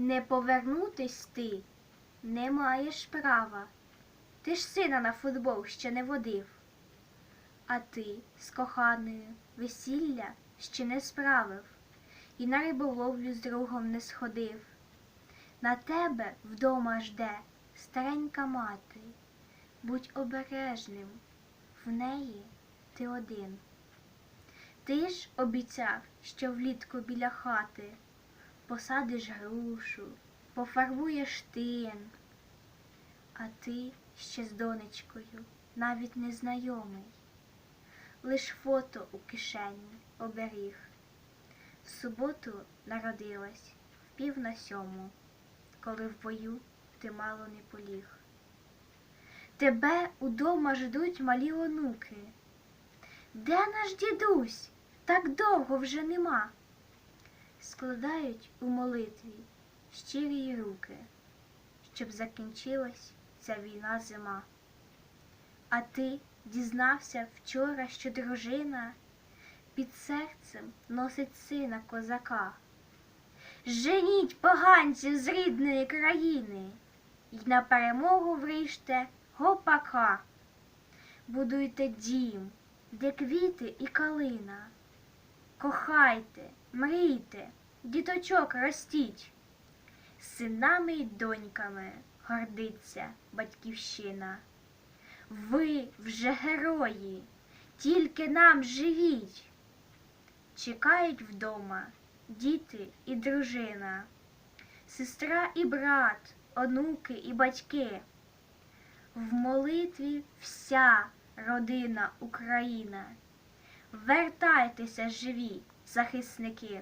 Не повернутись ти не маєш права. Ти ж сина на футбол ще не водив. А ти з коханою весілля ще не справив і на риболовлю з другом не сходив. На тебе вдома жде старенька мати. Будь обережним, в неї ти один. Ти ж обіцяв, що влітку біля хати посадиш грушу, пофарбуєш тин. А ти ще з донечкою навіть не знайомий, лиш фото у кишені оберіг. В суботу народилась в пів на сьому, коли в бою ти мало не поліг. Тебе удома ждуть малі онуки. Де наш дідусь? Так довго вже нема. Складають у молитві щирі руки, щоб закінчилась ця війна зима. А ти дізнався вчора, що дружина під серцем носить сина козака. Женіть поганців з рідної країни й на перемогу вріжте гопака. Будуйте дім, де квіти і калина. Кохайте, мрійте, діточок ростіть. Синами й доньками гордиться батьківщина. Ви вже герої, тільки нам живіть. Чекають вдома діти і дружина, сестра і брат, онуки і батьки. В молитві вся родина Україна. Вертайтеся живі, захисники.